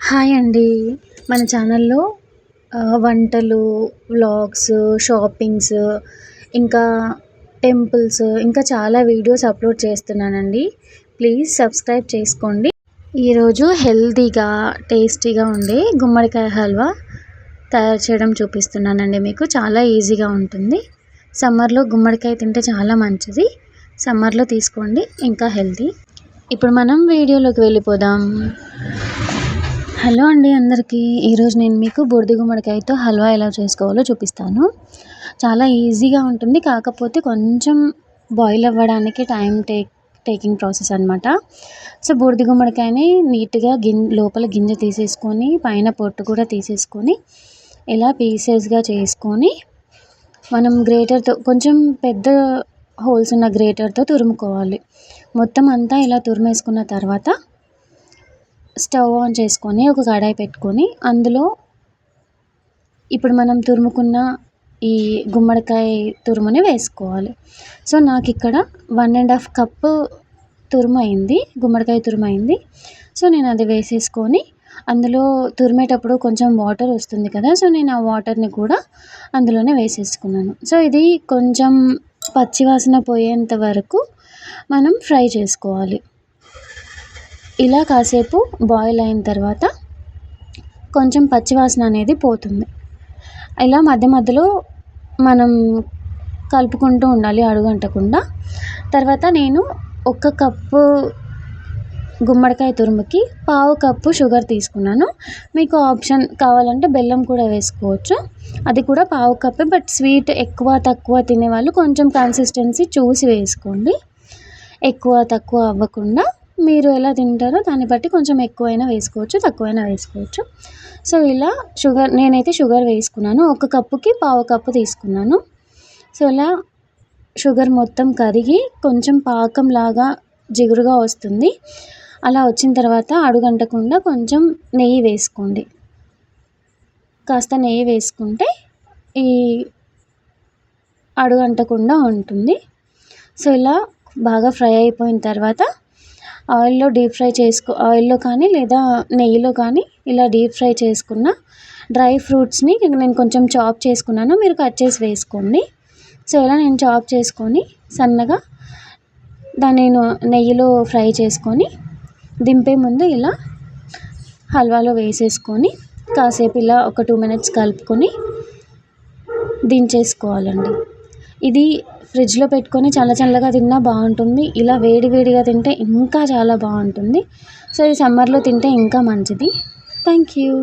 Hi అండి. మన ఛానల్లో వంటలు వ్లాగ్స్ షాపింగ్స్ ఇంకా టెంపుల్స్ ఇంకా చాలా వీడియోస్ అప్లోడ్ చేస్తున్నానండి. ప్లీజ్ సబ్స్క్రైబ్ చేసుకోండి. ఈరోజు హెల్తీగా టేస్టీగా ఉండే గుమ్మడికాయ హల్వా తయారు చేయడం చూపిస్తున్నానండి మీకు. చాలా ఈజీగా ఉంటుంది. సమ్మర్లో గుమ్మడికాయ తింటే చాలా మంచిది. సమ్మర్లో తీసుకోండి ఇంకా హెల్తీ ఇప్పుడు మనం వీడియోలోకి వెళ్ళిపోదాం. హలో అండి అందరికీ. ఈరోజు నేను మీకు బూడిద గుమ్మడికాయతో హల్వా ఎలా చేసుకోవాలో చూపిస్తాను. చాలా ఈజీగా ఉంటుంది కాకపోతే కొంచెం బాయిల్ అవ్వడానికి టైం టేక్ టేకింగ్ ప్రాసెస్ అనమాట సో బూడిద గుమ్మడికాయని నీట్గా గిన్ లోపల గింజ తీసేసుకొని పైన పొట్టు కూడా తీసేసుకొని ఇలా పీసెస్గా చేసుకొని మనం గ్రేటర్తో కొంచెం పెద్ద హోల్స్ ఉన్న గ్రేటర్తో తురుముకోవాలి. మొత్తం అంతా ఇలా తురిమేసుకున్న తర్వాత స్టవ్ ఆన్ చేసుకొని ఒక కడాయి పెట్టుకొని అందులో ఇప్పుడు మనం తురుముకున్న ఈ గుమ్మడికాయ తురుముని వేసుకోవాలి. సో నాకు ఇక్కడ వన్ అండ్ హాఫ్ కప్పు తురుము అయింది గుమ్మడికాయ తురుము అయింది. సో నేను అది వేసేసుకొని అందులో తురిమేటప్పుడు కొంచెం వాటర్ వస్తుంది కదా సో నేను ఆ వాటర్ని కూడా అందులోనే వేసేసుకున్నాను. సో ఇది కొంచెం పచ్చివాసన పోయేంత వరకు మనం ఫ్రై చేసుకోవాలి. ఇలా కాసేపు బాయిల్ అయిన తర్వాత కొంచెం పచ్చివాసన అనేది పోతుంది. ఇలా మధ్య మధ్యలో మనం కలుపుకుంటూ ఉండాలి అడుగంటకుండా. తర్వాత నేను ఒక కప్పు గుమ్మడికాయ తురుముకి పావు కప్పు షుగర్ తీసుకున్నాను. మీకు ఆప్షన్ కావాలంటే బెల్లం కూడా వేసుకోవచ్చు. అది కూడా పావు కప్పే బట్ స్వీట్ ఎక్కువ తక్కువ తినేవాళ్ళు కొంచెం కన్సిస్టెన్సీ చూసి వేసుకోండి. ఎక్కువ తక్కువ అవ్వకుండా. మీరు ఎలా తింటారో దాన్ని బట్టి కొంచెం ఎక్కువైనా వేసుకోవచ్చు తక్కువైనా వేసుకోవచ్చు. సో ఇలా షుగర్ నేనైతే షుగర్ వేసుకున్నాను. ఒక కప్పుకి పావు కప్పు తీసుకున్నాను. సో ఇలా షుగర్ మొత్తం కరిగి కొంచెం పాకంలాగా జిగురుగా వస్తుంది. అలా వచ్చిన తర్వాత అడుగంటకుండా కొంచెం నెయ్యి వేసుకోండి. కాస్త నెయ్యి వేసుకుంటే ఈ అడుగంటకుండా ఉంటుంది. సో ఇలా బాగా ఫ్రై అయిపోయిన తర్వాత ఆయిల్లో డీప్ ఫ్రై చేసుకో ఆయిల్లో కానీ లేదా నెయ్యిలో కానీ ఇలా డీప్ ఫ్రై చేసుకున్న డ్రై ఫ్రూట్స్ని నేను కొంచెం చాప్ చేసుకున్నాను. మీరు కట్ చేసి వేసుకోండి. సో ఇలా నేను చాప్ చేసుకొని సన్నగా దాన్ని నేను నెయ్యిలో ఫ్రై చేసుకొని దింపే ముందు ఇలా హల్వాలో వేసేసుకొని కాసేపు ఇలా ఒక టూ మినిట్స్ కలుపుకొని దించేసుకోవాలండి. ఇది ఫ్రిడ్జ్లో పెట్టుకొని చల్ల చల్లగా తిన్నా బాగుంటుంది. ఇలా వేడి వేడిగా తింటే ఇంకా చాలా బాగుంటుంది. సో ఇది సమ్మర్లో తింటే ఇంకా మంచిది. Thank you